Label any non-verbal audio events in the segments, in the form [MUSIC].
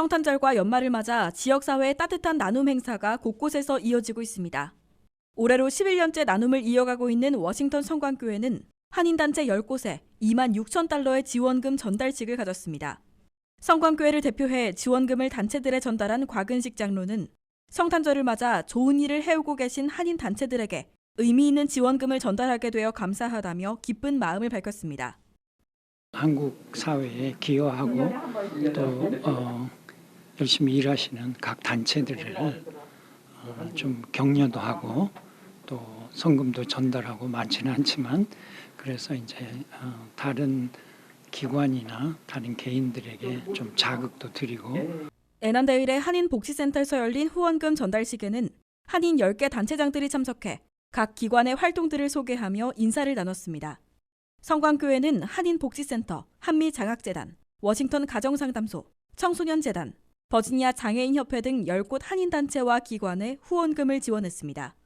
성탄절과 연말을 맞아 지역사회의 따뜻한 나눔 행사가 곳곳에서 이어지고 있습니다. 올해로 11년째 나눔을 이어가고 있는 워싱턴 성광교회는 한인단체 10곳에 2만 6천 달러의 지원금 전달식을 가졌습니다. 성광교회를 대표해 지원금을 단체들에 전달한 곽은식 장로는 성탄절을 맞아 좋은 일을 해오고 계신 한인 단체들에게 의미 있는 지원금을 전달하게 되어 감사하다며 기쁜 마음을 밝혔습니다. 한국 사회에 기여하고 또 어, 열심히 일하시는 각 단체들을 어, 좀 격려도 하고 또 성금도 전달하고 많지는 않지만 그래서 이제 어, 다른 기관이나 다른 개인들에게 좀 자극도 드리고 애난데일의 한인복지센터에서 열린 후원금 전달식에는 한인 10개 단체장들이 참석해 각 기관의 활동들을 소개하며 인사를 나눴습니다. 성광교회는 한인복지센터, 한미장학재단, 워싱턴 가정상담소, 청소년재단, 버지니아 장애인협회 등 10곳 한인단체와 기관에 후원금을 지원했습니다.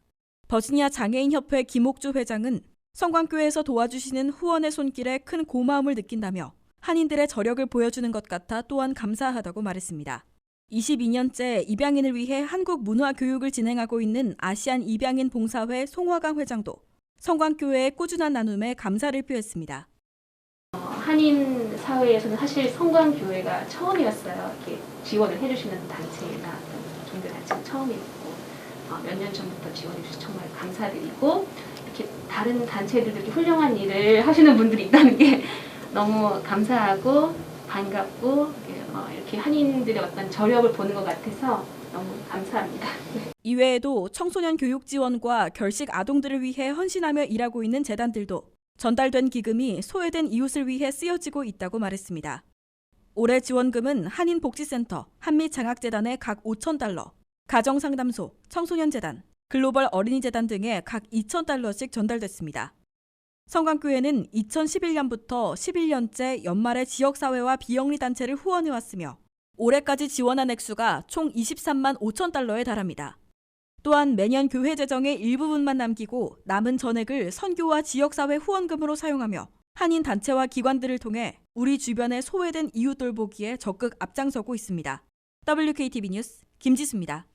버지니아 장애인협회 김옥주 회장은 성광교회에서 도와주시는 후원의 손길에 큰 고마움을 느낀다며 한인들의 저력을 보여주는 것 같아 또한 감사하다고 말했습니다. 22년째 입양인을 위해 한국 문화 교육을 진행하고 있는 아시안 입양인 봉사회 송화강 회장도 성광교회의 꾸준한 나눔에 감사를 표했습니다. 한인 사회에서는 사실 성광교회가 처음이었어요. 이렇게 지원을 해주시는 단체나 종교 단체가 처음이었고 어, 몇년 전부터 지원해 주셔서 정말 감사드리고 이렇게 다른 단체들도 이렇게 훌륭한 일을 하시는 분들이 있다는 게 [LAUGHS] 너무 감사하고 반갑고 어, 이렇게 한인들의 어떤 저력을 보는 것 같아서 너무 감사합니다. 이외에도 청소년 교육 지원과 결식 아동들을 위해 헌신하며 일하고 있는 재단들도 전달된 기금이 소외된 이웃을 위해 쓰여지고 있다고 말했습니다. 올해 지원금은 한인복지센터, 한미장학재단에 각 5천 달러, 가정상담소, 청소년재단, 글로벌 어린이재단 등에 각 2천 달러씩 전달됐습니다. 성광교회는 2011년부터 11년째 연말에 지역사회와 비영리 단체를 후원해왔으며 올해까지 지원한 액수가 총 23만 5천 달러에 달합니다. 또한 매년 교회 재정의 일부분만 남기고 남은 전액을 선교와 지역사회 후원금으로 사용하며 한인 단체와 기관들을 통해 우리 주변의 소외된 이웃 돌보기에 적극 앞장서고 있습니다. WKTV 뉴스 김지수입니다.